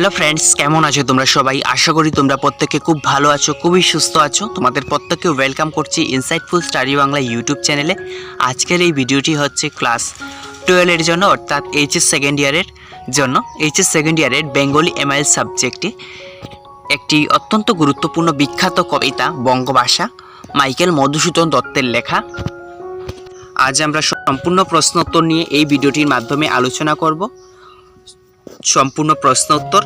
Hello friends কেমন আছো তোমরা সবাই? আশা করি তোমরা প্রত্যেকে খুব ভালো আছো, খুবই সুস্থ আছো। তোমাদের প্রত্যেককে ওয়েলকাম করছি ইনসাইটফুল স্টাডি বাংলা ইউটিউব চ্যানেলে আজকের এই ভিডিওটি হচ্ছে ক্লাস টুয়েলভের জন্য, অর্থাৎ এইচএস সেকেন্ড ইয়ারের জন্য। এইচএস সেকেন্ড ইয়ারের বেঙ্গলি এমআইএল সাবজেক্টে একটি অত্যন্ত গুরুত্বপূর্ণ বিখ্যাত কবিতা, বঙ্গভাষা, মাইকেল মধুসূদন দত্তের লেখা। আজ আমরা সম্পূর্ণ প্রশ্ন উত্তর নিয়ে এই ভিডিওটির মাধ্যমে আলোচনা করব। সম্পূর্ণ প্রশ্ন উত্তর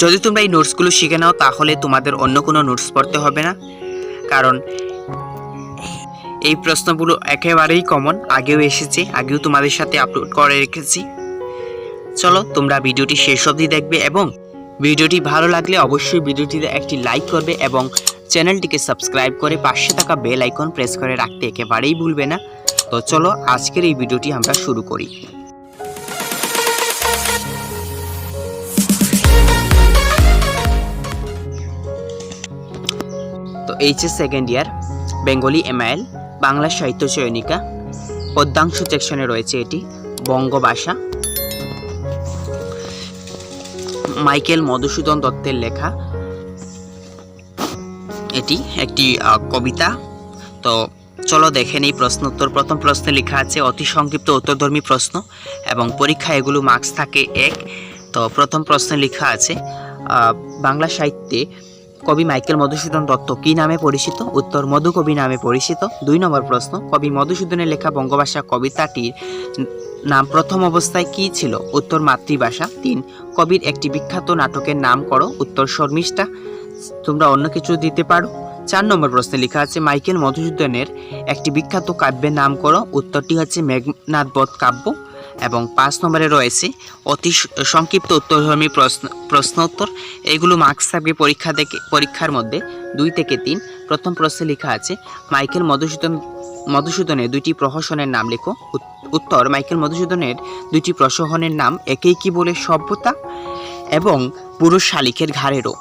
যদি তোমরা এই নোটসগুলো শিখে নাও, তাহলে তোমাদের অন্য কোনো নোটস পড়তে হবে না। কারণ এই প্রশ্নগুলো একেবারেই কমন আগেও এসেছে, আগেও তোমাদের সাথে আপলোড করে রেখেছি। চলো, তোমরা ভিডিওটি শেষ অবধি দেখবে এবং ভিডিওটি ভালো লাগলে অবশ্যই ভিডিওটিতে একটি লাইক করবে এবং চ্যানেলটিকে সাবস্ক্রাইব করে পাশে থাকা বেল আইকন প্রেস করে রাখতে একেবারেই ভুলবে না। তো চলো, আজকের এই ভিডিওটি আমরা শুরু করি। HS second year Bengali MIL Bangla সাহিত্য চয়নিকা পদ্মাংশ সেকশনে রয়েছে এটি, বঙ্গভাষা। মাইকেল মধুসূদন দত্তের লেখা। এটি একটি কবিতা। তো চলো দেখে নিই প্রশ্ন উত্তর প্রথম প্রশ্নে লেখা আছে, অতি সংক্ষিপ্ত উত্তরধর্মী প্রশ্ন এবং পরীক্ষা এগুলো মার্কস থাকে এক। তো প্রথম প্রশ্নে লেখা আছে বাংলা সাহিত্যে কবি মাইকেল মধুসূদন দত্ত কী নামে পরিচিত? উত্তর, মধুকবি নামে পরিচিত। দুই নম্বর প্রশ্ন, কবি মধুসূদনের লেখা বঙ্গভাষা কবিতাটির নাম প্রথম অবস্থায় কী ছিল? উত্তর, মাতৃভাষা। তিন, কবির একটি বিখ্যাত নাটকের নাম করো। উত্তর, শর্মিষ্ঠা। তোমরা অন্য কিছু দিতে পারো। চার নম্বর প্রশ্নে লেখা আছে, মাইকেল মধুসূদনের একটি বিখ্যাত কাব্যের নাম করো। উত্তরটি হচ্ছে মেঘনাথ বধ কাব্য। এবং পাঁচ নম্বরে রয়েছে অতি সংক্ষিপ্ত উত্তরধর্মী প্রশ্ন, প্রশ্নোত্তর। এগুলো মার্কস থাকবে পরীক্ষা থেকে পরীক্ষার মধ্যে দুই থেকে তিন। প্রথম প্রশ্নে লেখা আছে, মাইকেল মধুসূদন, মধুসূদনের দুইটি প্রহসনের নাম লেখো। উত্তর, মাইকেল মধুসূদনের দুইটি প্রসহনের নাম একেই কি বলে সভ্যতা? এবং পুরুষ শালিকের ঘাড়েরও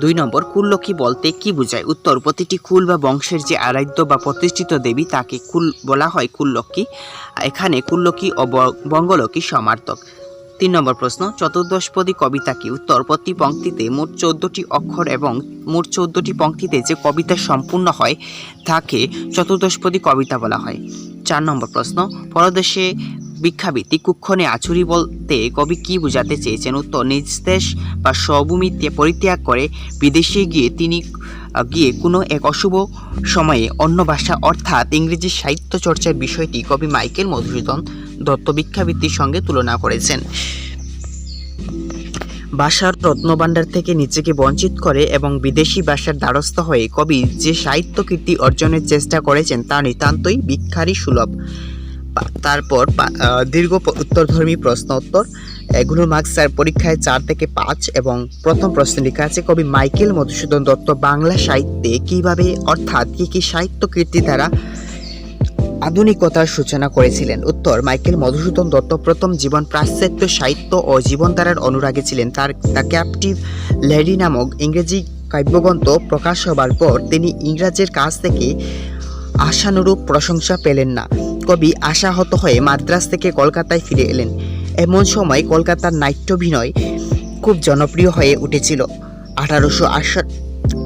দুই নম্বর, কুললক্ষ্মী বলতে কি বোঝায়? উত্তর, প্রতিটি কুল বা বংশের যে আরাধ্য বা প্রতিষ্ঠিত দেবী তাকে কুল বলা হয় কুললক্ষ্মী। এখানে কুললক্ষ্মী ও বঙ্গলক্ষ্মী সমার্থক। তিন নম্বর প্রশ্ন চতুর্দশপদী কবিতা কি? উত্তর, প্রতি পঙ্ক্তিতে মোট চোদ্দটি অক্ষর এবং মোট চোদ্দটি পঙ্ক্তিতে যে কবিতা সম্পূর্ণ হয়, তাকে চতুর্দশপদী কবিতা বলা হয়। চার নম্বর প্রশ্ন, পরদেশে ভিক্ষাবৃত্তি কুক্ষণে আছুরি বলতে কবি কি বোঝাতে চেয়েছেন? উত্তর, নিজ দেশ বা স্বভূমিতে পরিত্যাগ করে বিদেশে গিয়ে তিনি গিয়ে কোনো এক অশুভ সময়ে অন্য ভাষা অর্থাৎ ইংরেজি সাহিত্য চর্চার বিষয়টি কবি মাইকেল মধুসূদন দত্ত ভিক্ষাবৃত্তির সঙ্গে তুলনা করেছেন। ভাষার রত্নভাণ্ডার থেকে নিজেকে বঞ্চিত করে এবং বিদেশি ভাষার দ্বারস্থ হয়ে কবি যে সাহিত্য কীর্তি অর্জনের চেষ্টা করেছেন তা নিতান্তই ভিক্ষারই সুলভ। তারপর দীর্ঘ উত্তরধর্মী প্রশ্ন উত্তর। এগুলোর মার্কস স্যার পরীক্ষায় চার থেকে পাঁচ এবং প্রথম প্রশ্নে লেখা আছে, কবি মাইকেল মধুসূদন দত্ত বাংলা সাহিত্যে কীভাবে, অর্থাৎ কি কি সাহিত্য কীর্তি দ্বারা আধুনিকতার সূচনা করেছিলেন? উত্তর, মাইকেল মধুসূদন দত্ত প্রথম জীবন পাশ্চাত্য সাহিত্য ও জীবনধারার অনুরাগী ছিলেন। তার, দ্য ক্যাপটিভ লেডি নামক ইংরেজি কাব্যগ্রন্থ প্রকাশ হবার পর তিনি ইংরাজের কাছ থেকে আশানুরূপ প্রশংসা পেলেন না। কবি আশাহত হয়ে মাদ্রাজ থেকে কলকাতায় ফিরে এলেন। এমন সময় কলকাতার নাট্যাভিনয় খুব জনপ্রিয় হয়ে উঠেছিল। আঠারোশো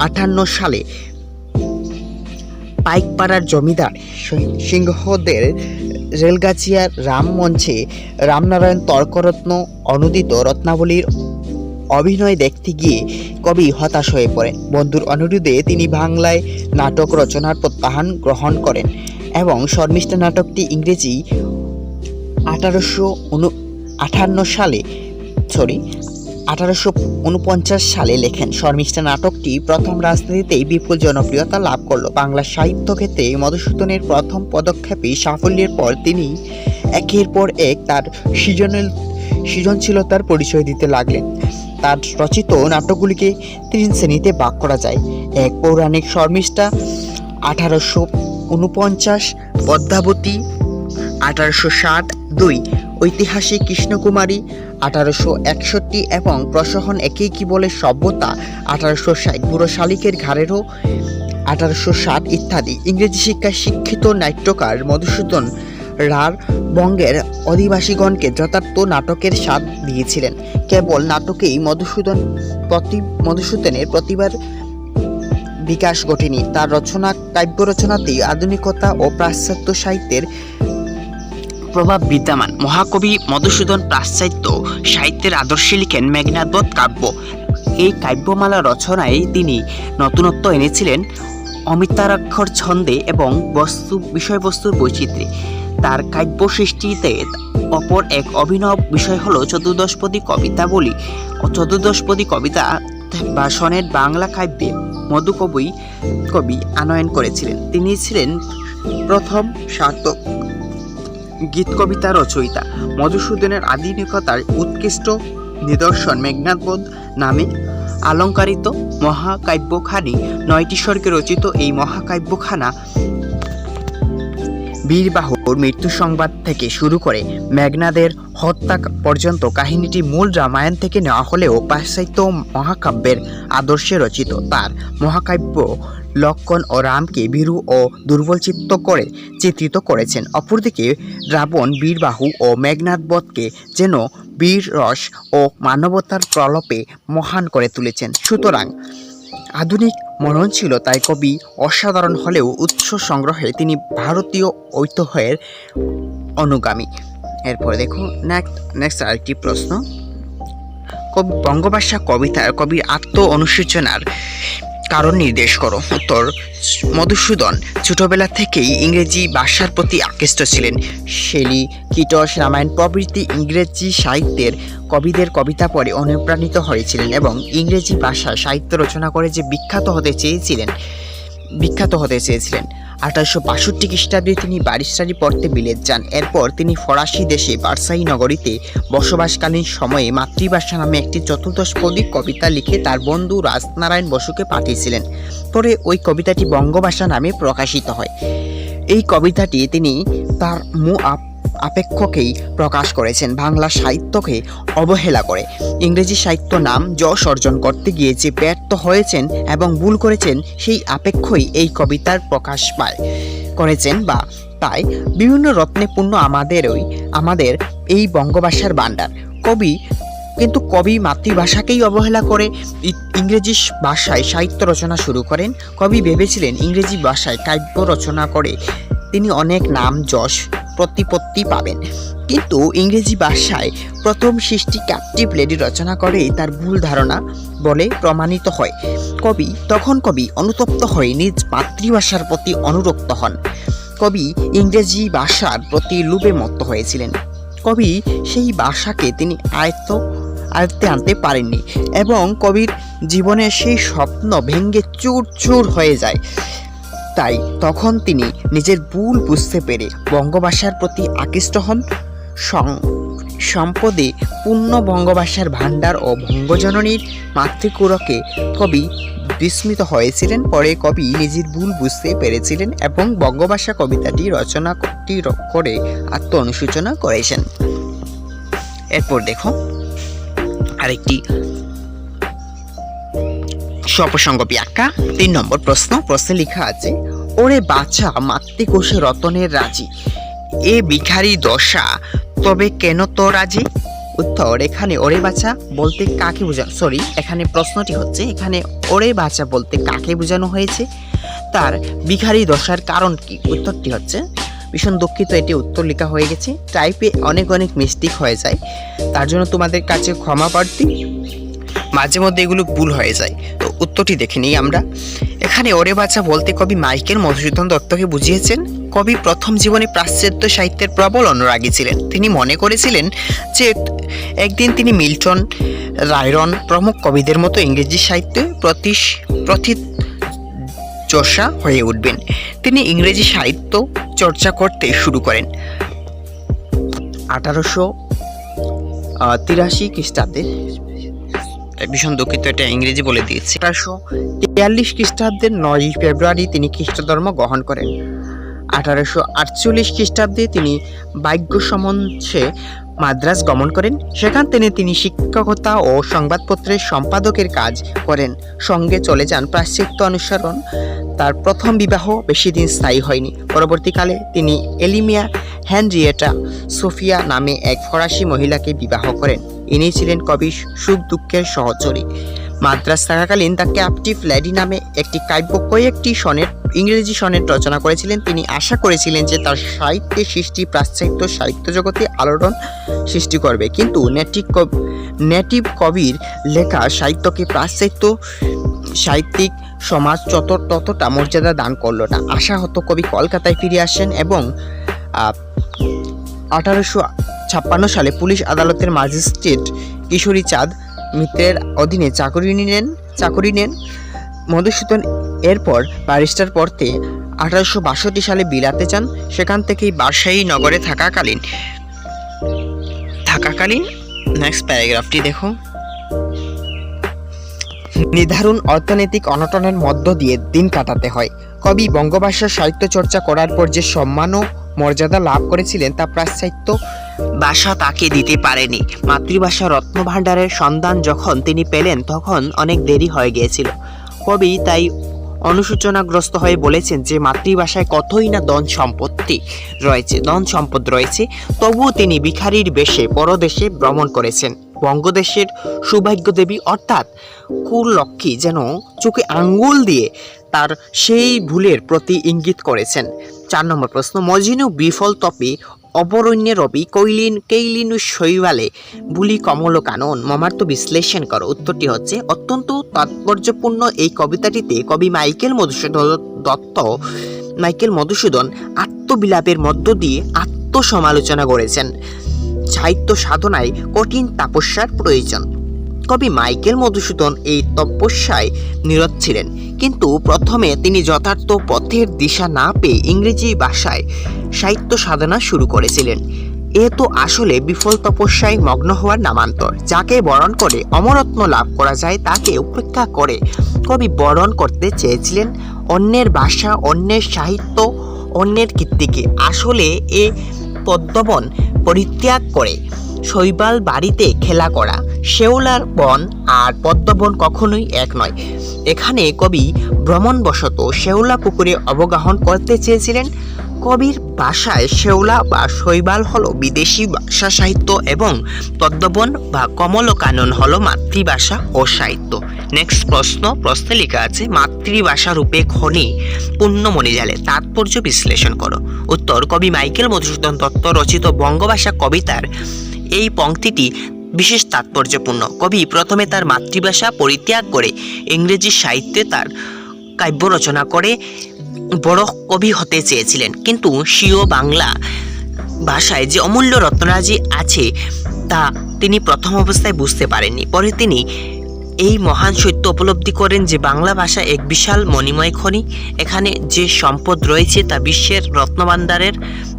আটান্ন সালে পাইকপাড়ার জমিদার সিংহদের রেলগাছিয়ার রামমঞ্চে রামনারায়ণ তর্করত্ন, অনুদিত রত্নাবলীর অভিনয় দেখতে গিয়ে কবি হতাশ হয়ে পড়েন। বন্ধুর অনুরোধে তিনি বাংলায় নাটক রচনার প্রত্যাহার গ্রহণ করেন এবং শর্মিষ্ঠা নাটকটি ইংরেজি আঠারোশো আঠান্ন সালে সরি আঠারোশো উনপঞ্চাশ সালে লেখেন। শর্মিষ্ঠা নাটকটি প্রথম রাজনীতিতেই বিপুল জনপ্রিয়তা লাভ করল। বাংলা সাহিত্য ক্ষেত্রে মধুসূদনের প্রথম পদক্ষেপে সাফল্যের পর তিনি একের পর এক তার সৃজনশীলতার পরিচয় দিতে লাগলেন। তার রচিত নাটকগুলিকে তিন শ্রেণীতে ভাগ করা যায়। এক, পৌরাণিক শর্মিষ্ঠা, আঠারোশো উনপঞ্চাশ পদ্মাবতী, আঠারোশো ষাট দুই, ঐতিহাসিক কৃষ্ণকুমারী, আঠারোশো একষট্টি এবং প্রসহন একেই কি বলে সভ্যতা, আঠারোশো ষাট বুড়ো শালিকের ঘাড়েরও, আঠারোশো ষাট ইত্যাদি। ইংরেজি শিক্ষায় শিক্ষিত নাট্যকার মধুসূদন রার বঙ্গের অধিবাসীগণকে যথার্থ নাটকের স্বাদ দিয়েছিলেন। কেবল নাটকেই মধুসূদন প্রতি, মধুসূদনের প্রতিভার বিকাশ ঘটেনি। তার রচনা কাব্য রচনাতেই আধুনিকতা ও পাশ্চাত্য সাহিত্যের প্রভাব বিদ্যমান। মহাকবি মধুসূদন পাশ্চাত্য সাহিত্যের আদর্শে লিখেন মেঘনাদবধ কাব্য। এই কাব্যমালা রচনায় তিনি নতুনত্ব এনেছিলেন অমিতারাক্ষর ছন্দে এবং বস্তু, বিষয়বস্তুর বৈচিত্র্যে। তার কাব্য সৃষ্টিতে অপর এক অভিনব বিষয় হলো চতুর্দশপদী কবিতা বলি। ও চতুর্দশপদী কবিতা বা সনেট বাংলা কাব্যে মধুকবি কবি আনয়ন করেছিলেন। তিনি ছিলেন প্রথম সার্থক গীত কবিতা রচয়িতা। মধুসূদনের আধুনিকতার উৎকৃষ্ট নিদর্শন মেঘনাথবোধ নামে অলঙ্কারিত মহাকাব্যখানি নয়টি স্বর্গে রচিত এই মহাকাব্যখানা বীরবাহুর মৃত্যু সংবাদ থেকে শুরু করে মেঘনাদের হত্যা পর্যন্ত কাহিনীটি মূল রামায়ণ থেকে নেওয়া হলেও পাশ্চাত্য মহাকাব্যের আদর্শে রচিত। তার মহাকাব্য লক্ষণ ও রামকে ভীরু ও দুর্বল চিত্ত করে চিত্রিত করেছেন। অপরদিকে রাবণ, বীরবাহু ও মেঘনাথ বধকে যেন বীর রস ও মানবতার প্রলপে মহান করে তুলেছেন। সুতরাং আধুনিক মনন ছিল তাই কবি অসাধারণ হলেও উৎস সংগ্রহে তিনি ভারতীয় ঐতিহ্যের অনুগামী। এরপরে দেখুন নেক্সট নেক্সট আরেকটি প্রশ্ন। কবি বঙ্গভাষা কবিতার কবির আত্ম অনুসূচনার কারণ নির্দেশ করো। উত্তর, মধুসূদন ছোটবেলা থেকেই ইংরেজি ভাষার প্রতি আকৃষ্ট ছিলেন। শেলি, কিটস, রামায়ণ প্রভৃতি ইংরেজি সাহিত্যের কবিদের কবিতা পড়ে অনুপ্রাণিত হয়েছিলেন এবং ইংরেজি ভাষা সাহিত্য রচনা করে যে বিখ্যাত হতে চেয়েছিলেন, বিখ্যাত হতে চেয়েছিলেন। আঠারোশো বাষট্টি খ্রিস্টাব্দে তিনি ব্যারিস্টারি পড়তে বিলেত যান। এরপর তিনি ফরাসি দেশে বার্সাই নগরীতে বসবাসকালীন সময়ে মাতৃভাষা নামে একটি চতুর্দশপদী কবিতা লিখে তার বন্ধু রাজনারায়ণ বসুকে পাঠিয়েছিলেন। পরে ওই কবিতাটি বঙ্গভাষা নামে প্রকাশিত হয়। এই কবিতাটি তিনি তার মু আপ আপেক্ষকেই প্রকাশ করেছেন। বাংলা সাহিত্যকে অবহেলা করে। ইংরেজি সাহিত্য নাম যশ অর্জন করতে গিয়ে যে ব্যর্থ হয়েছেন এবং ভুল করেছেন, সেই আপেক্ষই এই কবিতার প্রকাশ পায়। করেছেন বা তাই বিভিন্ন রত্নে পূর্ণ আমাদেরই, আমাদের এই বঙ্গভাষার ভাণ্ডার। কবি কিন্তু কবি মাতৃভাষাকেই অবহেলা করে। ইংরেজি ভাষায় সাহিত্য রচনা শুরু করেন। কবি ভেবেছিলেন ইংরেজি ভাষায় কাব্য রচনা করে। তিনি অনেক নাম, যশ, প্রতিপত্তি পাবেন। কিন্তু ইংরেজি ভাষায় প্রথম সৃষ্টি ক্যাপটিভ লেডি রচনা করে তার ভুল ধারণা বলে প্রমাণিত হয়। কবি, তখন কবি অনুতপ্ত হয়ে নিজ মাতৃভাষার প্রতি অনুরক্ত হন। কবি ইংরেজি ভাষার প্রতি লুবে মত্ত হয়েছিলেন। কবি সেই ভাষাকে তিনি আয়ত্ত, আয়ত্তে আনতে পারেননি এবং কবির জীবনের সেই স্বপ্ন ভেঙ্গে চুর চুর হয়ে যায়। তাই তখন তিনি নিজের ভুল বুঝতে পেরে বঙ্গভাষার প্রতি আকৃষ্ট হন। সং- সম্পদে পূর্ণ বঙ্গভাষার ভাণ্ডার ও বঙ্গজননীর মাতৃকুরকে কবি বিস্মিত হয়েছিলেন। পরে কবি নিজের ভুল বুঝতে পেরেছিলেন এবং বঙ্গভাষা কবিতাটি রচনা টি করে আত্ম অনুসূচনা করেছেন। এরপর দেখো আরেকটি সপ্রসঙ্গ ব্যাখ্যা। তিন নম্বর প্রশ্ন, প্রশ্নে লেখা আছে ওরে বাছা মাতৃকোষে রতনের রাজি। এ ভিখারি দশা, তবে কেন তো রাজি? উত্তর, এখানে ওরে বাছা বলতে কাকে বোঝানো সরি এখানে প্রশ্নটি হচ্ছে, এখানে ওরে বাছা বলতে কাকে বোঝানো হয়েছে? তার ভিখারি দশার কারণ কি? উত্তরটি হচ্ছে, ভীষণ দুঃখিত, এটি উত্তর লেখা হয়ে গেছে। টাইপে অনেক অনেক মিস্টেক হয়ে যায়। তার জন্য তোমাদের কাছে ক্ষমা প্রার্থী। মাঝে মধ্যে এগুলো ভুল হয়ে যায়। তো উত্তরটি দেখে নিই আমরা। এখানে ওরে বাচ্চা বলতে কবি মাইকেল মধুসূদন দত্তকে বুঝিয়েছেন, কবি প্রথম জীবনে পাশ্চাত্য সাহিত্যের প্রবল অনুরাগী ছিলেন। তিনি মনে করেছিলেন যে একদিন তিনি মিল্টন রায়রন প্রমুখ কবিদের মতো ইংরেজি সাহিত্যে প্রতিশ প্রথিত চর্চা হয়ে উঠবেন। তিনি ইংরেজি সাহিত্য চর্চা করতে শুরু করেন। আঠারোশো তিরাশি খ্রিস্টাব্দে ভীষণ দুঃখিত, এটা ইংরেজি বলে দিয়েছে। আঠারোশো তেয়াল্লিশ খ্রিস্টাব্দের নয় ফেব্রুয়ারি তিনি খ্রিস্ট ধর্ম গ্রহণ করেন। আঠারোশো আটচল্লিশ খ্রিস্টাব্দে তিনি বাক্য সমঞ্চে মাদ্রাজ গমন করেন। সেখান থেকে তিনি শিক্ষকতা ও সংবাদপত্রের সম্পাদকের কাজ করেন। সঙ্গে চলে যান প্রাশ্চিত্য অনুসরণ। তার প্রথম বিবাহ বেশি দিন স্থায়ী হয়নি। পরবর্তীকালে তিনি এলিমিয়া হ্যানরিয়েটা সোফিয়া নামে এক ফরাসি মহিলাকে বিবাহ করেন। ইনি ছিলেন কবি সুখ দুঃখের সহচরী। মাদ্রাজ থাকাকালীন দ্য ক্যাপটিভ ল্যাডি নামে একটি কাব্য কয়েকটি সনেট ইংরেজি সনেট রচনা করেছিলেন। তিনি আশা করেছিলেন যে তার সাহিত্যের সৃষ্টি পাশ্চাত্য সাহিত্য জগতে আলোড়ন সৃষ্টি করবে। কিন্তু নেটিভ নেটিভ কবির লেখা সাহিত্যকে পাশ্চাত্য সাহিত্যিক সমাজ যত ততটা মর্যাদা দান করল না। আশাহত কবি কলকাতায় ফিরে আসেন এবং আঠারোশো ছাপ্পান্ন সালে পুলিশ আদালতের ম্যাজিস্ট্রেট কিশোরী চাঁদ মিত্রের অধীনে চাকরি নেন চাকরি নেন। মধুসূদন এরপর ব্যারিস্টার পড়তে আঠারোশো বাষট্টি সালে বিলাতে যান সেখান থেকেই বাদশাহী নগরে থাকাকালীন। থাকাকালীন? নেক্সট প্যারাগ্রাফটি দেখো নির্ধারণ অর্থনৈতিক অনটনের মধ্য দিয়ে দিন কাটাতে হয়। কবি বঙ্গভাষার সাহিত্য চর্চা করার পর যে সম্মান ও মর্যাদা লাভ করেছিলেন, তা পাশ্চাত্য ভাষা তাকে দিতে পারেনি। মাতৃভাষা রত্নভাণ্ডারের সন্ধান যখন তিনি পেলেন, তখন অনেক দেরি হয়ে গিয়েছিল। কবি তাই অনুসূচনাগ্রস্ত হয়ে বলেছেন যে মাতৃভাষায় কতই না ধন সম্পত্তি রয়েছে, ধন সম্পদ রয়েছে, তবুও তিনি ভিখারির বেশে, পরদেশে ভ্রমণ করেছেন। বঙ্গদেশের সৌভাগ্য দেবী অর্থাৎ কুলক্ষী যেন চোখে আঙ্গুল দিয়ে তার সেই ভুলের প্রতি ইঙ্গিত করেছেন। চার নম্বর প্রশ্ন, মজিনু বিফল তপে অবরণ্যে রবি কৈলিন কেইলিনু শৈবালে বুলি কমল কানন মমার্থ বিশ্লেষণ করো উত্তরটি হচ্ছে অত্যন্ত তাৎপর্যপূর্ণ এই কবিতাটিতে কবি মাইকেল মধুসূদন দত্ত, মাইকেল মধুসূদন আত্মবিলাপের মধ্য দিয়ে আত্মসমালোচনা করেছেন। সাহিত্য সাধনায় কঠিন তাপস্যার প্রয়োজন। কবি মাইকেল মধুসূদন এই তপস্যায় নীরব ছিলেন। কিন্তু প্রথমে তিনি যথার্থ পথের দিশা না পেয়ে ইংরেজি ভাষায় সাহিত্য সাধনা শুরু করেছিলেন। এ তো আসলে বিফল তপস্যায় মগ্ন হওয়ার নামান্তর, যাকে বরণ করে অমরত্ন লাভ করা যায়, তাকে উপেক্ষা করে কবি বরণ করতে চেয়েছিলেন অন্যের ভাষা, অন্যের সাহিত্য, অন্যের কীর্তিকে। আসলে এ পদ্মবন পরিত্যাগ করে শৈবাল বাড়িতে খেলা করা। শেওলার বন আর পদ্মবন কখনোই এক নয়। এখানে কবি ভ্রমণবশত শেওলা পুকুরে অবগাহন করতে চেয়েছিলেন। কবির ভাষায় শেওলা বা শৈবাল হলো বিদেশি ভাষা সাহিত্য এবং পদ্মবন বা কমলকানন হলো মাতৃভাষা ও সাহিত্য। নেক্সট প্রশ্ন, প্রশ্নে লেখা আছে, মাতৃভাষা রূপে খনি পুণ্যমণি জালে তাৎপর্য বিশ্লেষণ করো। উত্তর, কবি মাইকেল মধুসূদন দত্ত রচিত বঙ্গভাষা কবিতার এই পংক্তিটি বিশেষ তাৎপর্যপূর্ণ। কবি প্রথমে তার মাতৃভাষা পরিত্যাগ করে ইংরেজি সাহিত্যে তার কাব্য রচনা করে বড় কবি হতে চেয়েছিলেন। কিন্তু স্বীয় বাংলা ভাষায় যে অমূল্য রত্নরাজি আছে, তা তিনি প্রথম অবস্থায় বুঝতে পারেননি। পরে তিনি এই মহান সত্য উপলব্ধি করেন যে বাংলা ভাষা এক বিশাল মণিময় খনি। এখানে যে সম্পদ রয়েছে তা বিশ্বের রত্নভাণ্ডারের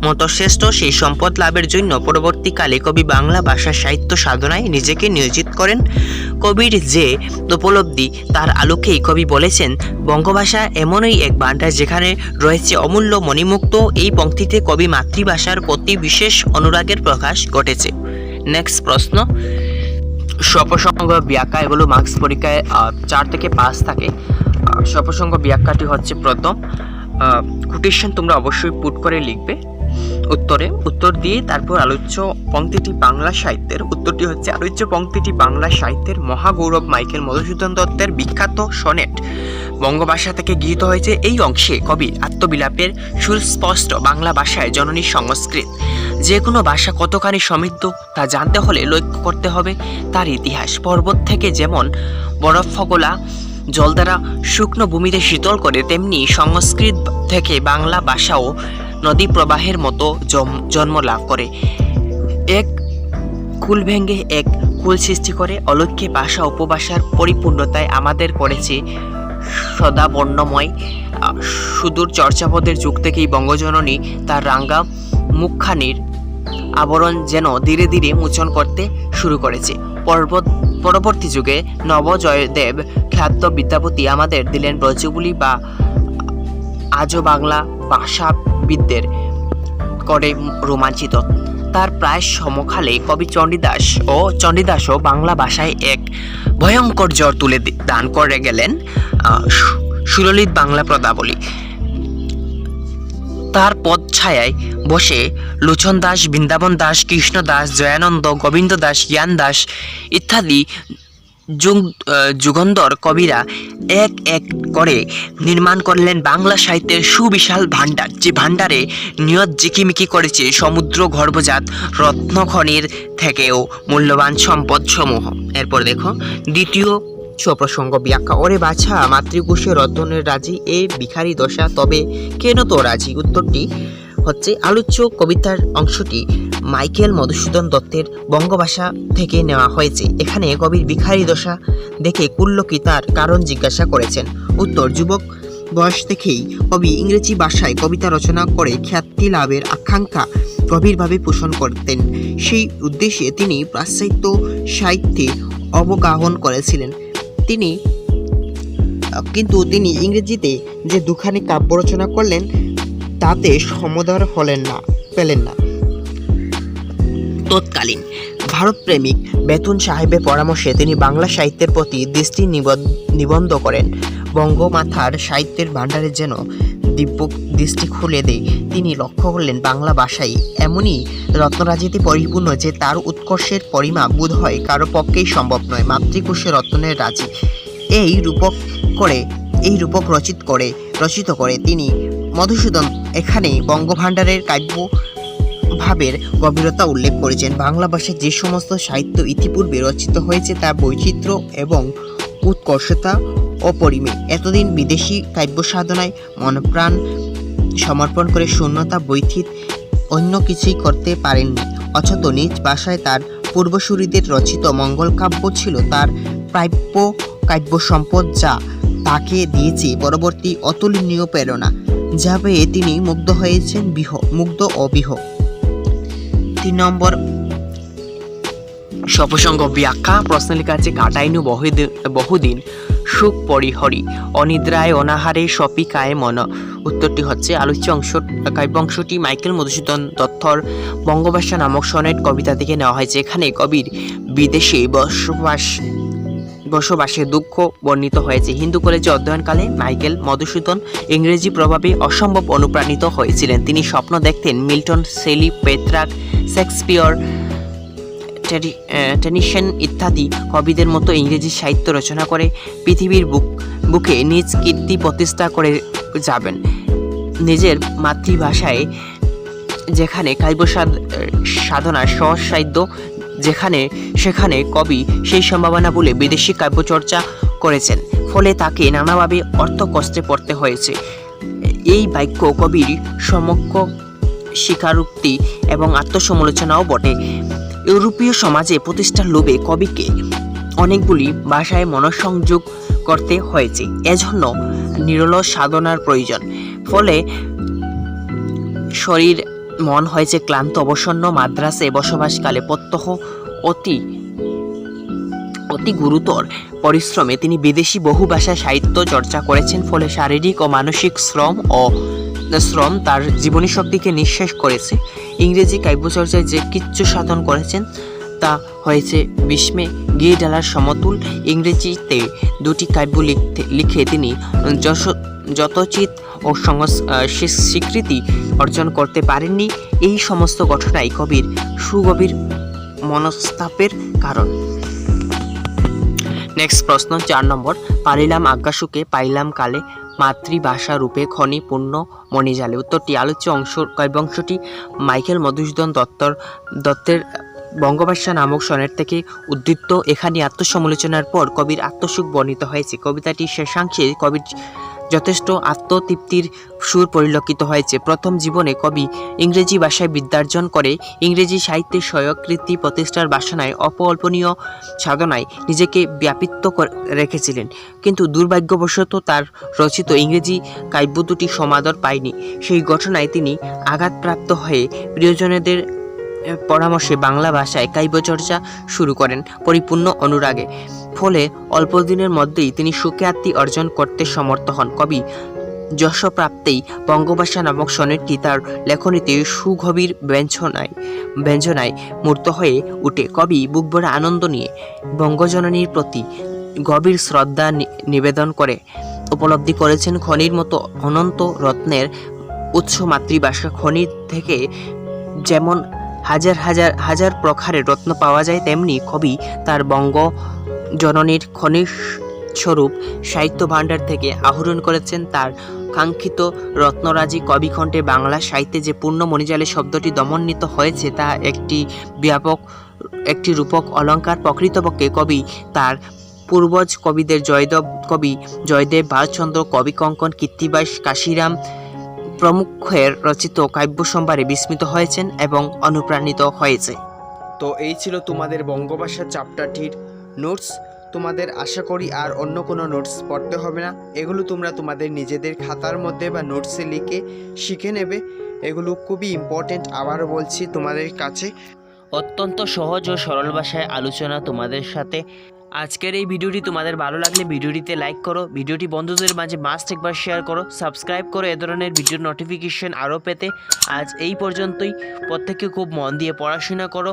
মতো শ্রেষ্ঠ, সেই সম্পদ লাভের জন্য পরবর্তীকালে কবি বাংলা ভাষা সাহিত্য সাধনায় নিজেকে নিয়োজিত করেন। কবির যে উপলব্ধি, তার আলোকেই কবি বলেছেন, বঙ্গভাষা এমনই এক ভাণ্ডার যেখানে রয়েছে অমূল্য মণিমুক্ত। এই পংক্তিতে কবি মাতৃভাষার প্রতি বিশেষ অনুরাগের প্রকাশ ঘটেছে। নেক্সট প্রশ্ন। সপসঙ্গ ব্যাখ্যা এগুলো মার্কস পরীক্ষায় চার থেকে পাঁচ থাকে। সপসঙ্গ ব্যাখ্যাটি হচ্ছে প্রথম। কোটেশন তোমরা অবশ্যই পুট করে লিখবে উত্তরে। উত্তর দিয়ে তারপর আলোচ্য পংক্তিটি বাংলা সাহিত্যের। উত্তরটি হচ্ছে আলোচ্য পংক্তিটি বাংলা সাহিত্যের মহাগৌরব মাইকেল মধুসূদন দত্তের বিখ্যাত সনেট। বঙ্গভাষা থেকে গৃহীত হয়েছে এই অংশে কবি আত্মবিলাপের সুস্পষ্ট বাংলা ভাষায় জননী সংস্কৃত। যে কোনো ভাষা কতখানি সমৃদ্ধ তা জানতে হলে লক্ষ্য করতে হবে তার ইতিহাস। পর্বত থেকে যেমন বরফ গোলা জল দ্বারা শুকনো ভূমিতে শীতল করে, তেমনি সংস্কৃত থেকে বাংলা ভাষাও নদী প্রবাহের মতো জন্ম লাভ করে। এক কুল ভেঙ্গে এক কুল সৃষ্টি করে, অলক্ষ্যে ভাষা উপভাষার পরিপূর্ণতায় আমাদের করেছে সদা বর্ণময় সুদূর চর্চাপদের যুগ থেকেই বঙ্গজননী তার রাঙ্গা মুখখানির আবরণ যেন ধীরে ধীরে মোচন করতে শুরু করেছে। পর্বত পরবর্তী যুগে নবজয়দেব খ্যাত বিদ্যাপতি আমাদের দিলেন ব্রজবুলি বা আজও বাংলা ভাষাবিদদের করে রোমাঞ্চিত। তার প্রায় সমকালে কবি চণ্ডীদাস ও চণ্ডীদাসও বাংলা ভাষায় এক ভয়ঙ্কর জ্বর তুলে দান করে গেলেন সুললিত বাংলা পদাবলী তার পদ ছায়ায় বসে লোচন দাস, বৃন্দাবন দাস, কৃষ্ণ দাস, জয়ানন্দ, গোবিন্দ দাস, জ্ঞান দাস ইত্যাদি যুগ যুগন্ধর কবিরা এক এক করে নির্মাণ করলেন বাংলা সাহিত্যের সুবিশাল ভাণ্ডার। যে ভাণ্ডারে নিয়ত জিকিমিকি করেছে সমুদ্র, গর্ভজাত, রত্নখনির থেকেও মূল্যবান সম্পদ সমূহ এরপর দেখো, দ্বিতীয় স্বপ্রসঙ্গ ব্যাখ্যা। ওরে বাছা মাতৃকোষে রতনের রাজি এ ভিখারি দশা। তবে কেন তো রাজি? উত্তরটি হচ্ছে আলোচ্য কবিতার অংশটি মাইকেল মধুসূদন দত্তের বঙ্গভাষা থেকে নেওয়া হয়েছে। এখানে কবির ভিখারি দশা দেখে কুল্লকি তার কারণ জিজ্ঞাসা করেছেন। উত্তর, যুবক বয়স থেকেই কবি ইংরেজি ভাষায় কবিতা রচনা করে খ্যাতি লাভের আকাঙ্ক্ষা গভীরভাবে পোষণ করতেন। সেই উদ্দেশ্যে তিনি পাশ্চাত্য সাহিত্যে অবগাহন করেছিলেন। তিনি, কিন্তু তিনি ইংরেজিতে যে দুখানি কাব্য রচনা করলেন, তাতে সমদর হলেন না, পেলেন না। তৎকালীন ভারতপ্রেমিক বেতুন সাহেবের পরামর্শে তিনি বাংলা সাহিত্যের প্রতি দৃষ্টি নিবন্ধ করেন। বঙ্গমাথার সাহিত্যের ভাণ্ডারে যেন দিব্য দৃষ্টি খুলে দেয়। তিনি লক্ষ্য করলেন, বাংলা ভাষাই এমনই রত্নরাজিতে পরিপূর্ণ যে তার উৎকর্ষের পরিমাপ বোধ হয় কারও পক্ষেই সম্ভব নয়। মাতৃকোষে রত্নের রাজি। এই রূপক করে, এই রূপক রচিত করে রচিত করে তিনি মধুসূদন এখানে বঙ্গভাণ্ডারের কাব্য ভাবের গভীরতা উল্লেখ করেছেন। বাংলা ভাষায় যে সমস্ত সাহিত্য ইতিপূর্বে রচিত হয়েছে, তা বৈচিত্র্য এবং উৎকর্ষতা অপরিমেয় এতদিন বিদেশি কাব্য সাধনায় মনপ্রাণ সমর্পণ করে শূন্যতা, বৈথিত, অন্য কিছুই করতে পারেননি। অথচ নিজ ভাষায় তার পূর্বসূরিদের রচিত মঙ্গল কাব্য ছিল তার প্রাপ্য কাব্য সম্পদ যা তাকে দিয়েছে পরবর্তী অতুলনীয় প্রেরণা, যা পেয়ে তিনি মুগ্ধ হয়েছেন বিহ, মুগ্ধ অবিহ তিন নম্বর সপ্রসঙ্গ ব্যাখ্যা প্রশ্ন লেখা আছে, কাটাইনু বহুদিন বহুদিন সুখ পরিহরি অনিদ্রায় অনাহারে সপিকায় মন। উত্তরটি হচ্ছে আলোচ্য অংশ কাব্যাংশটি মাইকেল মধুসূদন দত্তর বঙ্গভাষা নামক সনেট কবিতা থেকে নেওয়া হয়েছে। এখানে কবির বিদেশে বসবাস, বসবাসের দুঃখ বর্ণিত হয়েছে। হিন্দু কলেজে অধ্যয়নকালে মাইকেল মধুসূদন ইংরেজি প্রভাবে অসম্ভব অনুপ্রাণিত হয়েছিলেন। তিনি স্বপ্ন দেখতেন Milton, Shelley Petrarch Shakespeare Tennyson ইত্যাদি কবিদের মতো ইংরেজি সাহিত্য রচনা করে পৃথিবীর বুক, বুকে নিজ কীর্তি প্রতিষ্ঠা করে যাবেন। নিজের মাতৃভাষায় যেখানে কাব্য সাধ- সাধনার সহজ সাহিত্য যেখানে, সেখানে কবি সেই সম্ভাবনা বলে বিদেশি কাব্যচর্চা করেছেন। ফলে তাকে নানাভাবে অর্থ কষ্টে পড়তে হয়েছে। এই বাক্য কবির সমক্ষ স্বীকারোক্তি এবং আত্মসমালোচনাও বটে। ইউরোপীয় সমাজে প্রতিষ্ঠার লোভে কবিকে অনেকগুলি ভাষায় মনঃসংযোগ করতে হয়েছে। এজন্য নিরলস সাধনার প্রয়োজন। ফলে শরীর, মন হয়েছে ক্লান্ত, অবসন্ন, মাদ্রাসে বসবাসকালে প্রত্যহ অতি অতি গুরুতর পরিশ্রমে তিনি বিদেশি বহু ভাষায় সাহিত্য চর্চা করেছেন। ফলে শারীরিক ও মানসিক শ্রম ও শ্রম তার জীবনী শক্তিকে নিঃশেষ করেছে। ইংরেজি কাব্যচর্চায় যে কিচ্ছু সাধন করেছেন, তা হয়েছে বিস্মে গিয়ে ডালার সমতুল ইংরেজিতে দুটি কাব্য লিখতে লিখে তিনি যশ যতচিত ও স্বীকৃতি অর্জন করতে পারেননি। এই সমস্ত ঘটনাই কবির সুগভীর মনস্তাপের কারণ। নেক্সট প্রশ্ন চার নম্বর। পারিলাম আজ্ঞাসুকে পাইলাম কালে মাতৃভাষা রূপে খনি পূর্ণ মণিজালে। উত্তরটি আলোচ্য অংশ কাব্যাংশটি মাইকেল মধুসূদন দত্তর দত্তের বঙ্গভাষা নামক সনের থেকে উদ্ধৃত। এখানে আত্মসমালোচনার পর কবির আত্মসুখ বর্ণিত হয়েছে। কবিতাটি শেষাংশে কবির যথেষ্ট আত্মতৃপ্তির সুর পরিলক্ষিত হয়েছে। প্রথম জীবনে কবি ইংরেজি ভাষায় বিদ্যার্জন করে ইংরেজি সাহিত্যের স্বয়কৃতি প্রতিষ্ঠার বাসনায় অপকল্পনীয় সাধনায় নিজেকে ব্যাপিত্ব কর- রেখেছিলেন। কিন্তু দুর্ভাগ্যবশত তার রচিত ইংরেজি কাব্য দুটি সমাদর পায়নি। সেই ঘটনায় তিনি আঘাতপ্রাপ্ত হয়ে প্রিয়জনেদের পরামর্শে বাংলা ভাষায় কাব্যচর্চা শুরু করেন পরিপূর্ণ অনুরাগে। ফলে অল্প দিনের মধ্যেই তিনি সুখ্যাতি অর্জন করতে সমর্থ হন। কবি যশপ্রাপ্তেই বঙ্গভাষা নামক সনেটটি তার লেখনীতে সুগভীর ব্যঞ্জনায় ব্যঞ্জনায় মূর্ত হয়ে উঠে। কবি বুকভরা আনন্দ নিয়ে বঙ্গজননীর প্রতি গভীর শ্রদ্ধা নিবেদন করে। উপলব্ধি করেছেন খনির মতো অনন্ত রত্নের উৎস মাতৃভাষা। খনির থেকে যেমন হাজার হাজার হাজার প্রকারের রত্ন পাওয়া যায় তেমনি কবি তার বঙ্গ জননীর খনিজ স্বরূপ সাহিত্য ভাণ্ডার থেকে আহরণ করেছেন তার কাঙ্ক্ষিত রত্নরাজি কবিখণ্ডে বাংলা সাহিত্যে যে পূর্ণ মণিজালে শব্দটি দমন্বিত হয়েছে তা একটি ব্যাপক, একটি রূপক অলঙ্কার প্রকৃতপক্ষে কবি তার পূর্বজ কবিদের জয়দেব, কবি জয়দেব ভারতচন্দ্র কবি কঙ্কন, কীর্তিবাস, কাশিরাম প্রমুখের রচিত কাব্য সম্ভারে বিস্মিত হয়েছেন এবং অনুপ্রাণিত হয়েছে। তো এই ছিল তোমাদের বঙ্গভাষা চ্যাপ্টারটির নোটস। তোমাদের আশা করি আর অন্য কোনো নোটস পড়তে হবে না। এগুলো তোমরা তোমাদের নিজেদের খাতার মধ্যে বা নোটসে লিখে শিখে নেবে। এগুলো খুবই ইম্পর্টেন্ট আবারও বলছি তোমাদের কাছে। অত্যন্ত সহজ ও সরল ভাষায় আলোচনা তোমাদের সাথে আজকের এই ভিডিওটি তোমাদের ভালো লাগলে ভিডিওটিতে লাইক করো, ভিডিওটি বন্ধুদের মাঝে মাস্ট একবার শেয়ার করো সাবস্ক্রাইব করো, এ ধরনের ভিডিওর নোটিফিকেশন আরও পেতে। আজ এই পর্যন্তই। প্রত্যেককে খুব মন দিয়ে পড়াশোনা করো।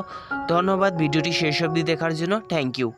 ধন্যবাদ, ভিডিওটি শেষ অবধি দেখার জন্য। Thank you